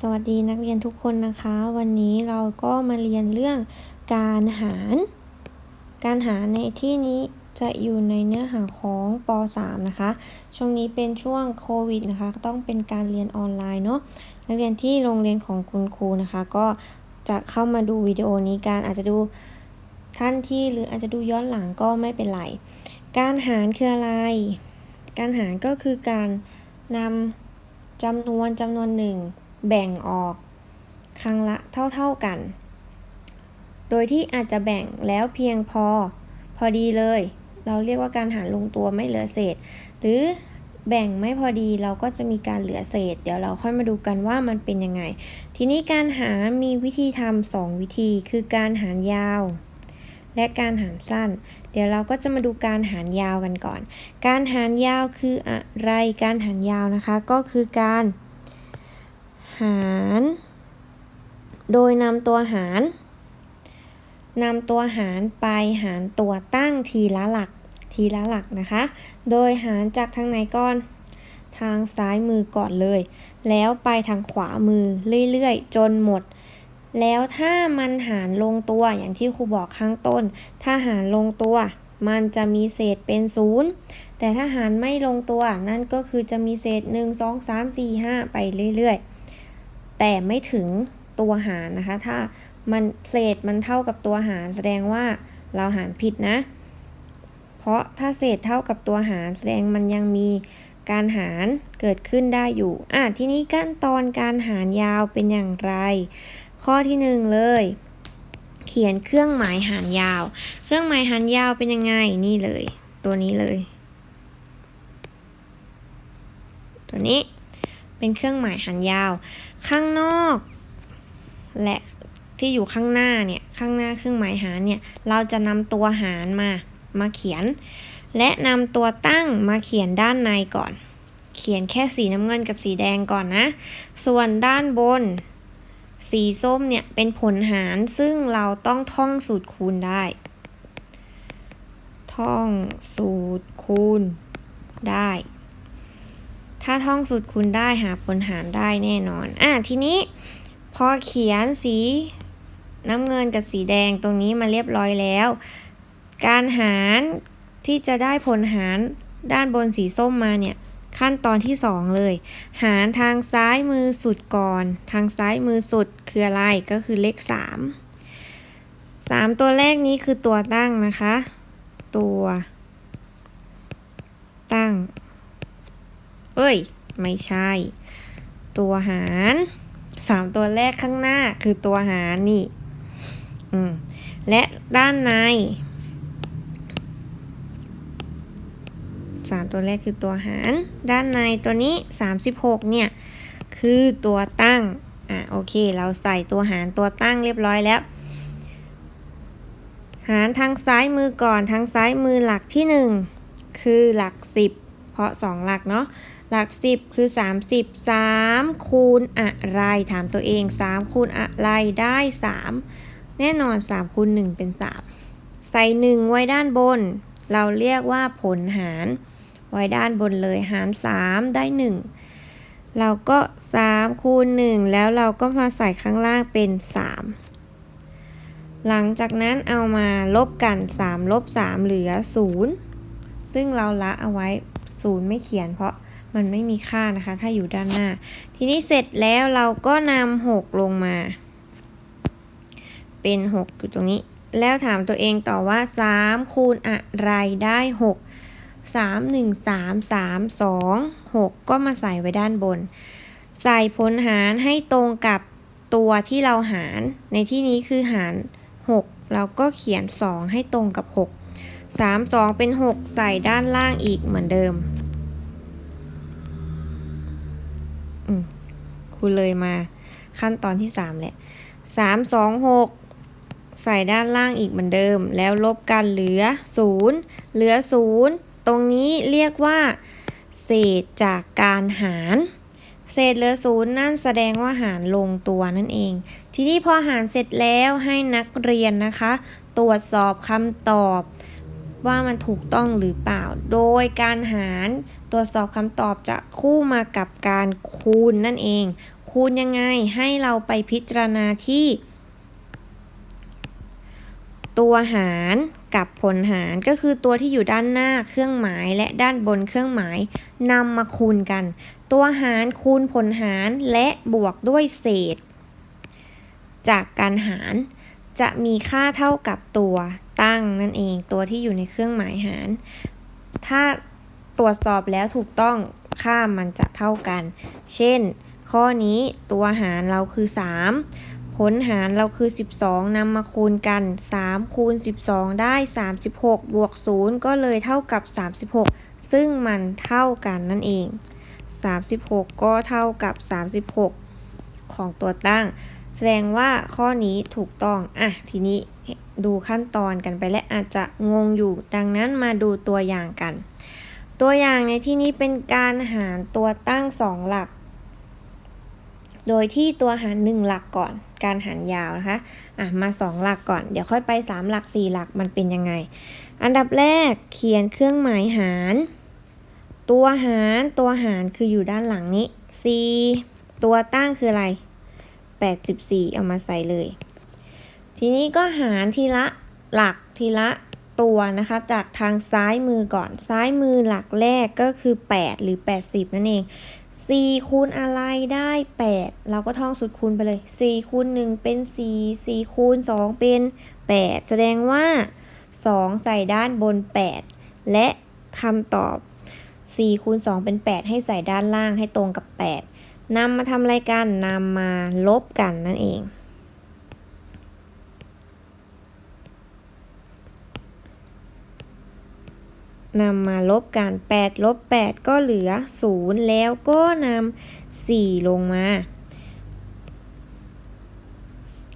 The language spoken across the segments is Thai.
สวัสดีนักเรียนทุกคนนะคะ วันนี้เราก็มาเรียนเรื่องการหาร การหารในที่นี้จะอยู่ในเนื้อหาของป .3 นะคะ ช่วงนี้เป็นช่วงโควิดนะคะต้องเป็นการเรียนออนไลน์เนาะนักเรียนที่โรงเรียนของคุณครูนะคะ ก็จะเข้ามาดูวิดีโอนี้การอาจจะดูท่านที่หรืออาจจะดูย้อนหลังก็ไม่เป็นไร การหารคืออะไร การหารก็คือการนำจำนวนจำนวนหนึ่ง แบ่งออกครั้งละเท่าๆกัน โดยที่อาจจะแบ่งแล้วเพียงพอ พอดีเลย เราเรียกว่าการหารลงตัวไม่เหลือเศษ หรือแบ่งไม่พอดีเราก็จะมีการเหลือเศษ เดี๋ยวเราค่อยมาดูกันว่ามันเป็นยังไง ทีนี้การหารมีวิธีทำสองวิธี คือการหารยาว และการหารสั้น เดี๋ยวเราก็จะมาดูการหารยาวกันก่อน การหารยาวคืออะไร การหารยาวนะคะ ก็คือการ หาร โดยนำตัวหารนำตัวหารไปหารตัวตั้งทีละหลัก ทีละหลักนะคะ โดยหารจากทางไหนก่อน ทางซ้ายมือก่อนเลย แล้วไปทางขวามือเรื่อยๆ จนหมด แล้วถ้ามันหารลงตัวอย่างที่ครูบอกข้างต้น ถ้าหารลงตัว มันจะมีเศษเป็นศูนย์แต่ถ้าหารไม่ลงตัว นั่นก็คือจะมีเศษ 1 2 3 4 5 ไปเรื่อยๆ แต่ไม่ถึงตัวหารนะคะ ถ้ามันเศษมันเท่ากับตัวหารแสดงว่าเราหารผิดนะ เพราะถ้าเศษเท่ากับตัวหารแสดงมันยังมีการหารเกิดขึ้นได้อยู่อะทีนี้ขั้นตอนการหารยาวเป็นอย่างไร ข้อที่หนึ่งเลย เขียนเครื่องหมายหารยาว เครื่องหมายหารยาวเป็นยังไงนี่เลย ตัวนี้เลย ตัวนี้เป็นเครื่องหมายหารยาว ข้างนอก และที่อยู่ข้างหน้าเนี่ยข้างหน้าเครื่องหมายหารเนี่ยเราจะนำตัวหารมามาเขียน และนำตัวตั้งมาเขียนด้านในก่อน เขียนแค่สีน้ำเงินกับสีแดงก่อนนะ ส่วนด้านบน สีส้มเนี่ยเป็นผลหารซึ่งเราต้องท่องสูตรคูณได้ ท่องสูตรคูณได้ ถ้าท่องสูตรคูณได้หาผลหารได้แน่นอน อะทีนี้พอเขียนสีน้ำเงินกับสีแดงตรงนี้มาเรียบร้อยแล้ว การหารที่จะได้ผลหารด้านบนสีส้มมาเนี่ยขั้นตอนที่ 2 เลย หารทางซ้ายมือสุดก่อน ทางซ้ายมือสุดคืออะไรก็คือเลข 3 3 ตัวแรกนี้คือตัวตั้งนะคะ ตัว ตั้ง เอ้ย ไม่ใช่ ตัวหารสามตัวแรกข้างหน้าคือตัวหารนี่อืมและด้านในสามตัวแรกคือตัวหาร ด้านในตัวนี้36เนี่ย คือตัวตั้ง อะโอเค เราใส่ตัวหารตัวตั้งเรียบร้อยแล้ว หารทางซ้ายมือก่อนทางซ้ายมือหลักที่1คือหลัก10เพราะ2หลักเนาะ หลัก10คือ 30 3 คูณอะไร ถามตัวเอง 3 คูณอะไรได้ 3 แน่นอน 3 คูณ 1 เป็น 3 ใส่ 1 ไว้ด้านบน เราเรียกว่าผลหาร ไว้ด้านบนเลยหาร 3 ได้ 1 เราก็ 3 คูณ 1 แล้วเราก็มาใส่ข้างล่างเป็น 3 หลังจากนั้นเอามาลบกัน 3 ลบ 3 เหลือ 0 ซึ่งเราละเอาไว้ 0 ไม่เขียนเพราะ มันไม่มีค่านะคะ ถ้าอยู่ด้านหน้า ทีนี้เสร็จแล้วเราก็นำ6ลงมา เป็น6อยู่ตรงนี้ แล้วถามตัวเองต่อว่า3คูณอะไรได้6 3 1 3 3 2 6ก็มาใส่ไว้ด้านบน ใส่ผลหารให้ตรงกับตัวที่เราหาร ในที่นี้คือหาร 6 เราก็เขียน 2 ให้ตรงกับ 6 3 2 เป็น 6 ใส่ด้านล่างอีกเหมือนเดิม อืมครูเลยมา ขั้นตอนที่3แหละ3 2 6ใส่ด้านล่างอีกเหมือนเดิม แล้วลบกันเหลือ0เหลือ0ตรงนี้เรียกว่า เศษจากการหาร เศษเหลือศูนย์นั่นแสดงว่าหารลงตัวนั่นเอง ทีนี้พอหารเสร็จแล้วให้นักเรียนนะคะ ตรวจสอบคำตอบว่ามันถูกต้องหรือเปล่า โดยการหาร ตรวจสอบคำตอบจะคู่มากับการคูณนั่นเอง คูณยังไงให้เราไปพิจารณาที่ ตัวหารกับผลหารก็คือตัวที่อยู่ด้านหน้าเครื่องหมายและด้านบนเครื่องหมายนำมาคูณกัน ตัวหารคูณผลหารและบวกด้วยเศษ จากการหารจะมีค่าเท่ากับตัวตั้งนั่นเองตัวที่อยู่ในเครื่องหมายหาร ถ้า รวจสอบแล้วถูกต้องค่ามันจะเท่ากัน เช่น ข้อนี้ตัวหารเราคือ 3 ผลหารเราคือ 12นำมาคูณกัน 3 คูณ 12 ได้ 36 บวก 0 ก็เลยเท่ากับ 36 ซึ่งมันเท่ากันนั่นเอง 36 ก็เท่ากับ 36 ของตัวตั้ง แสดงว่าข้อนี้ถูกต้อง อะ ทีนี้ดูขั้นตอนกันไปและอาจจะงงอยู่ ดังนั้นมาดูตัวอย่างกัน ตัวอย่างในที่นี้เป็นการหารตัวตั้ง 2 หลัก โดยที่ตัวหาร 1 หลักก่อน การหารยาวนะคะ อะ มา 2 หลักก่อน เดี๋ยวค่อยไป 3 หลัก 4 หลัก มันเป็นยังไง อันดับแรกเขียนเครื่องหมายหาร ตัวหารตัวหารคืออยู่ด้านหลังนี้ 4 ตัวตั้งคืออะไร 84 เอามาใส่เลย ทีนี้ก็หารทีละหลักทีละ ตัวนะคะจากทางซ้ายมือก่อนซ้ายมือหลักแรกก็คือ 8 หรือ 80 นั่นเอง 4 คูณอะไรได้ 8 เราก็ท่องสุดคูณไปเลย 4 คูณ 1 เป็น 4 4 คูณ 2 เป็น 8 แสดงว่า 2 ใส่ด้านบน 8 และคำตอบ 4 คูณ 2 เป็น 8 ให้ใส่ด้านล่างให้ตรงกับ 8นำมาทำอะไรกันนำมาลบกันนั่นเอง นำมาลบกัน 8 ลบ 8 ก็เหลือ 0 แล้วก็นำ4ลงมา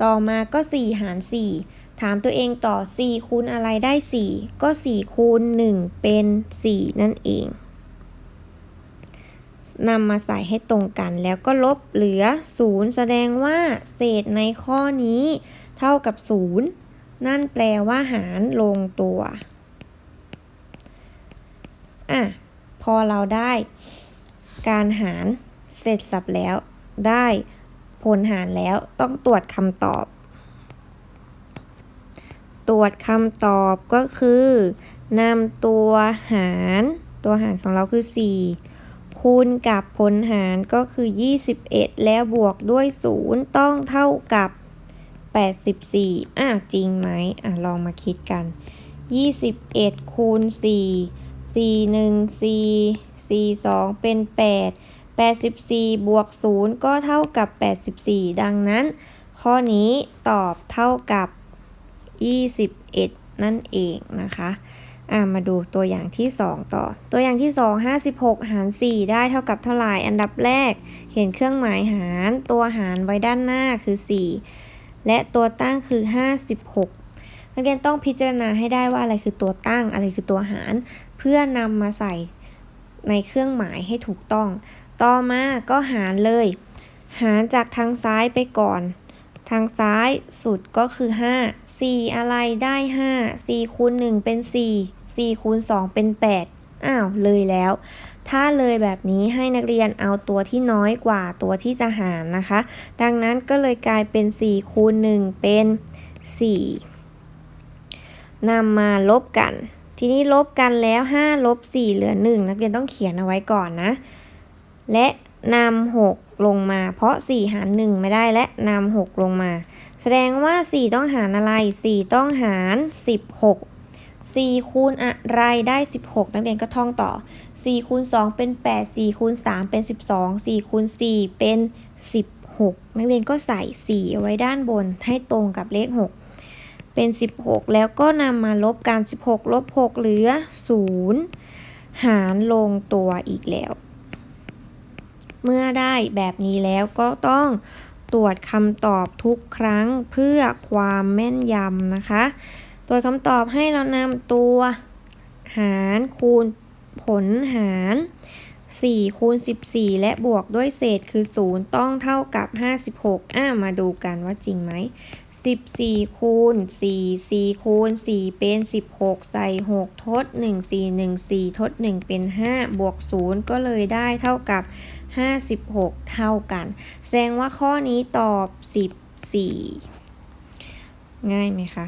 ต่อมาก็ 4 หาร 4 ถามตัวเองต่อ 4 คูณอะไรได้ 4 ก็ 4 คูณ 1 เป็น 4 นั่นเองนำมาใส่ให้ตรงกันแล้วก็ลบเหลือ 0 แสดงว่าเศษในข้อนี้ เท่ากับ 0 นั่นแปลว่าหารลงตัว อะพอเราได้การหารเสร็จสับแล้ว ได้ผลหารแล้วต้องตรวจคำตอบ ตรวจคำตอบก็คือนำตัวหารตัวหารของเราคือ 4 คูณกับผลหารก็คือ 21 แล้วบวกด้วย 0 ต้องเท่ากับ 84 อะจริงไหมอะลองมาคิดกัน 21คูณ4 4 1 4 4 2 เป็น 8 84 บวก 0 ก็เท่ากับ 84 ดังนั้น ข้อนี้ตอบเท่ากับ 21 นั่นเองนะคะอ่ามาดูตัวอย่างที่ 2 ต่อ ตัวอย่างที่ 2 56 หาร 4 ได้เท่ากับเท่าไหร่ อันดับแรก เขียนเครื่องหมายหาร ตัวหารไว้ด้านหน้าคือ 4 และตัวตั้งคือ 56นักเรียนต้องพิจารณาให้ได้ว่าอะไรคือตัวตั้ง อะไรคือตัวหาร พื่อนำมาใส่ในเครื่องหมายให้ถูกต้อง ต่อมาก็หารเลย หารจากทางซ้ายไปก่อน ทางซ้ายสุดก็คือ 5 4 อะไรได้ 5 4คูณ1เป็น 4 4คูณ2เป็น 8 อ้าว เลยแล้ว ถ้าเลยแบบนี้ให้นักเรียนเอาตัวที่น้อยกว่าตัวที่จะหารนะคะ ดังนั้นก็เลยกลายเป็น 4คูณ1เป็น 4นำมาลบกัน ทีนี้ลบกันแล้ว5ลบ4เหลือ 1 นักเรียนต้องเขียนเอาไว้ก่อนนะ และนำ6ลงมา เพราะ 4 หาร 1 ไม่ได้และนำ6ลงมา แสดงว่า 4 ต้องหารอะไร 4 ต้องหาร 16 4คูณอะไรได้ 16 นักเรียนก็ท่องต่อ 4คูณ2เป็น 8 4คูณ3เป็น 12 4คูณ4เป็น 16 นักเรียนก็ใส่ 4 เอาไว้ด้านบนให้ตรงกับเลข 6 เป็น 16 แล้วก็นำมาลบกัน 16 ลบ 6 เหลือ 0 หารลงตัวอีกแล้ว เมื่อได้แบบนี้แล้วก็ต้องตรวจคำตอบทุกครั้งเพื่อความแม่นยำนะคะ ตรวจคำตอบให้เรานำตัว หารคูณผลหาร4คูณ14 และบวกด้วยเศษคือ 0 ต้องเท่ากับ 56อ่ามาดูกันว่าจริงไหม 14คูณ4 4คูณ4เป็น 16 ใส่ 6 ทด 1 4 1 4 ทด 1 เป็น 5 บวก 0 ก็เลยได้เท่ากับ 56 เท่ากัน แสดงว่าข้อนี้ตอบ 14 ง่ายไหมคะ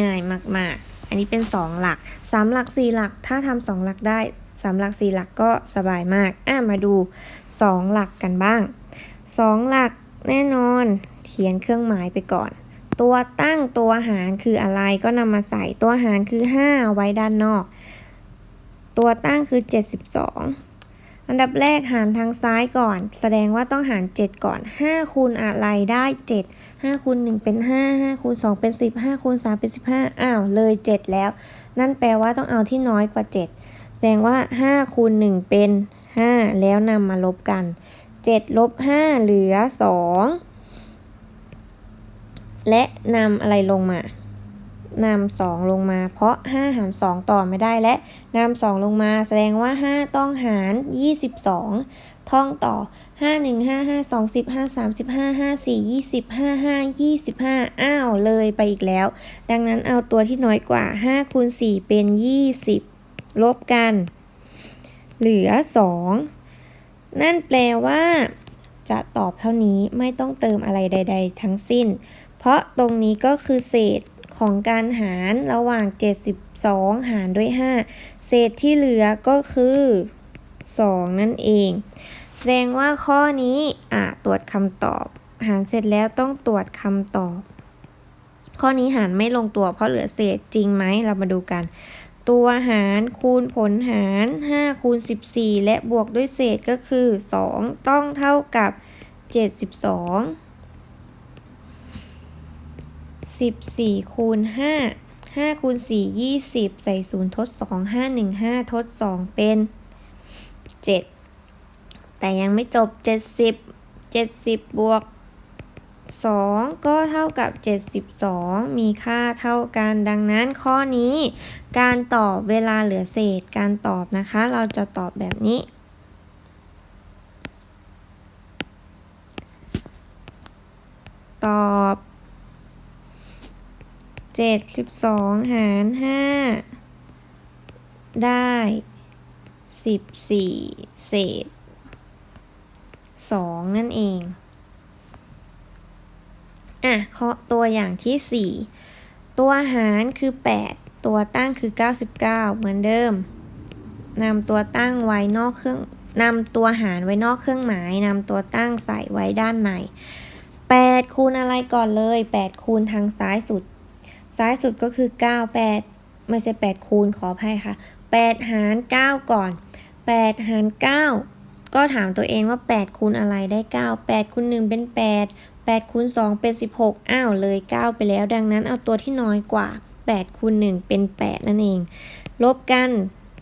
ง่ายมาก ๆ อันนี้เป็น 2 หลัก 3 หลัก 4 หลัก ถ้าทำ2หลักได้3หลัก 4 หลักก็สบายมาก อะ มาดู 2 หลักกันบ้าง 2 หลักแน่นอน เขียนเครื่องหมายไปก่อน ตัวตั้งตัวหารคืออะไรก็นำมาใส่ตัวหารคือ 5 ไว้ด้านนอก ตัวตั้งคือ 72 อันดับแรกหารทางซ้ายก่อน แสดงว่าต้องหาร 7 ก่อน 5 คูณอะไรได้ 7 5คูณ1เป็น 5 5คูณ2เป็น 10 5คูณ3เป็น 15 อ้าว เลย 7 แล้ว นั่นแปลว่าต้องเอาที่น้อยกว่า 7 แสดงว่า 5คูณ1เป็น 5 แล้วนำมาลบกัน7ลบ5เหลือ 2 และนำอะไรลงมานำ2ลงมา เพราะ 5 หาร 2 ต่อไม่ได้และนำ2ลงมาแสดงว่า 5 ต้องหาร 22 ท่องต่อ 5 1 5 5 2 10 5 3 15 5 4 20 5 5 25 อ้าวเลยไปอีกแล้ว ดังนั้นเอาตัวที่น้อยกว่า 5 คูณ 4 เป็น 20 ลบกัน เหลือ 2 นั่นแปลว่า จะตอบเท่านี้ไม่ต้องเติมอะไรใด ๆ ทั้งสิ้น ราะตรงนี้ก็คือเศษของการหารระหว่าง 72 หารด้วย 5 เศษที่เหลือก็คือ 2 นั่นเอง แสดงว่าข้อนี้อะตรวจคำตอบ หารเสร็จแล้วต้องตรวจคำตอบ ข้อนี้หารไม่ลงตัวเพราะเหลือเศษจริงไหมเรามาดูกัน ตัวหารคูณผลหาร 5 คูณ 14 และบวกด้วยเศษก็คือ 2 ต้องเท่ากับ 72 14คูณ5 5คูณ4 20 ใส่ 0 ทด 2 5 1 5 ทด 2 เป็น 7 แต่ยังไม่จบ 70 70 บวก 2 ก็เท่ากับ 72 มีค่าเท่ากัน ดังนั้นข้อนี้ การตอบเวลาเหลือเศษ การตอบนะคะ เราจะตอบแบบนี้ ตอบ 72หาร5ได้14เศษ2นั่นเอง อะข้อตัวอย่างที่4ตัวหารคือ 8 ตัวตั้งคือ 99 เหมือนเดิมนำตัวตั้งไว้นอกเครื่องนำตัวหารไว้นอกเครื่องหมายนำตัวตั้งใส่ไว้ด้านใน 8 คูณอะไรก่อนเลย 8 คูณทางซ้ายสุด ซ้ายสุดก็คือ 9 8 ไม่ใช่ 8 คูณขออภัยค่ะ 8 หาร 9 ก่อน 8 หาร 9 ก็ถามตัวเองว่า 8 คูณอะไรได้ 9 8 คูณ 1 เป็น 8 8คูณ2เป็น 16 อ้าว เลย 9 ไปแล้ว ดังนั้นเอาตัวที่น้อยกว่า 8คูณ1เป็น 8 นั่นเอง ลบกัน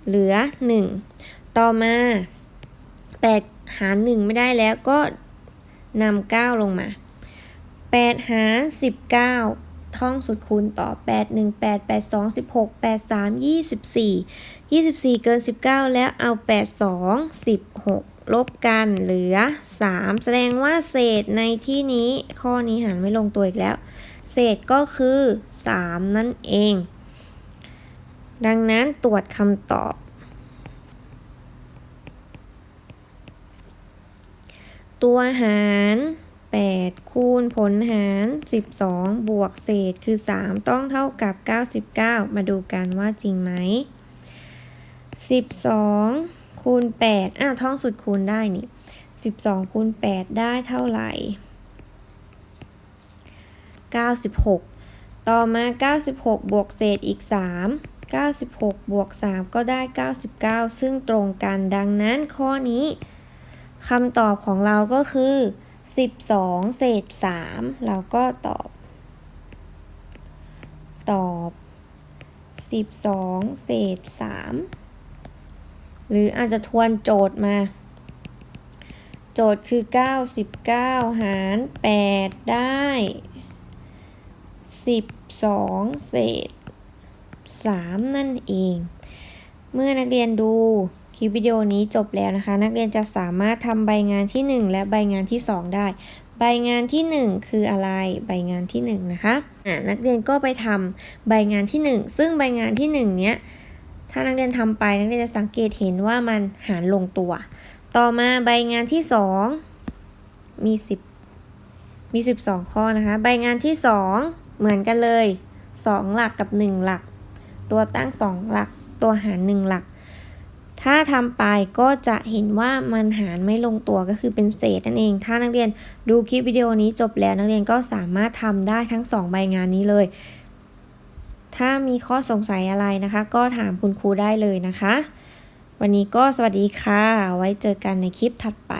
เหลือ 1 ต่อมา 8 หาร 1 ไม่ได้แล้วก็นำ9ลงมา 8 หาร 19 ท่องสุดคูณต่อ 8 1 8 8 2 16 8 3 24 24 เกิน 19 แล้วเอา 8 2 16 ลบกันเหลือ 3 แสดงว่าเศษในที่นี้ข้อนี้หารไม่ลงตัวอีกแล้ว เศษก็คือ 3 นั่นเอง ดังนั้นตรวจคำตอบตัวหาร 8 คูณผลหาร 12 บวกเศษคือ 3 ต้องเท่ากับ 99 มาดูกันว่าจริงไหม 12 คูณ 8อ้าวท่องสุดคูณได้นี่ 12 คูณ 8 ได้เท่าไหร่ 96 ต่อมา 96 บวกเศษอีก 3 96 บวก 3 ก็ได้ 99 ซึ่งตรงกันดังนั้นข้อนี้คำตอบของเราก็คือ 12 เศษ 3 เราก็ตอบ ตอบ 12 เศษ 3 หรืออาจจะทวนโจทย์มา โจทย์คือ 99 หาร 8 ได้ 12 เศษ 3 นั่นเอง เมื่อนักเรียนดู คลิปวิดีโอนี้จบแล้วนะคะ นักเรียนจะสามารถทำใบงานที่ 1 และใบงานที่ 2 ได้ ใบงานที่ 1 คืออะไร ใบงานที่ 1 นะคะะนักเรียนก็ไปทำใบงานที่ 1 ซึ่งใบงานที่ 1 เนี้ยถ้านักเรียนทำไปนักเรียนจะสังเกตเห็นว่ามันหารลงตัว ต่อมาใบงานที่สองมีสิบมีสิบสองข้อนะคะ ใบงานที่สองเหมือนกันเลยสองหลักกับหนึ่งหลัก ตัวตั้งสองหลัก ตัวหารหนึ่งหลัก ถ้าทำไปก็จะเห็นว่ามันหารไม่ลงตัวก็คือเป็นเศษนั่นเอง ถ้านักเรียนดูคลิปวิดีโอนี้จบแล้วนักเรียนก็สามารถทำได้ทั้งสองใบงานนี้เลย ถ้ามีข้อสงสัยอะไรนะคะ ก็ถามคุณครูได้เลยนะคะ วันนี้ก็สวัสดีค่ะ ไว้เจอกันในคลิปถัดไป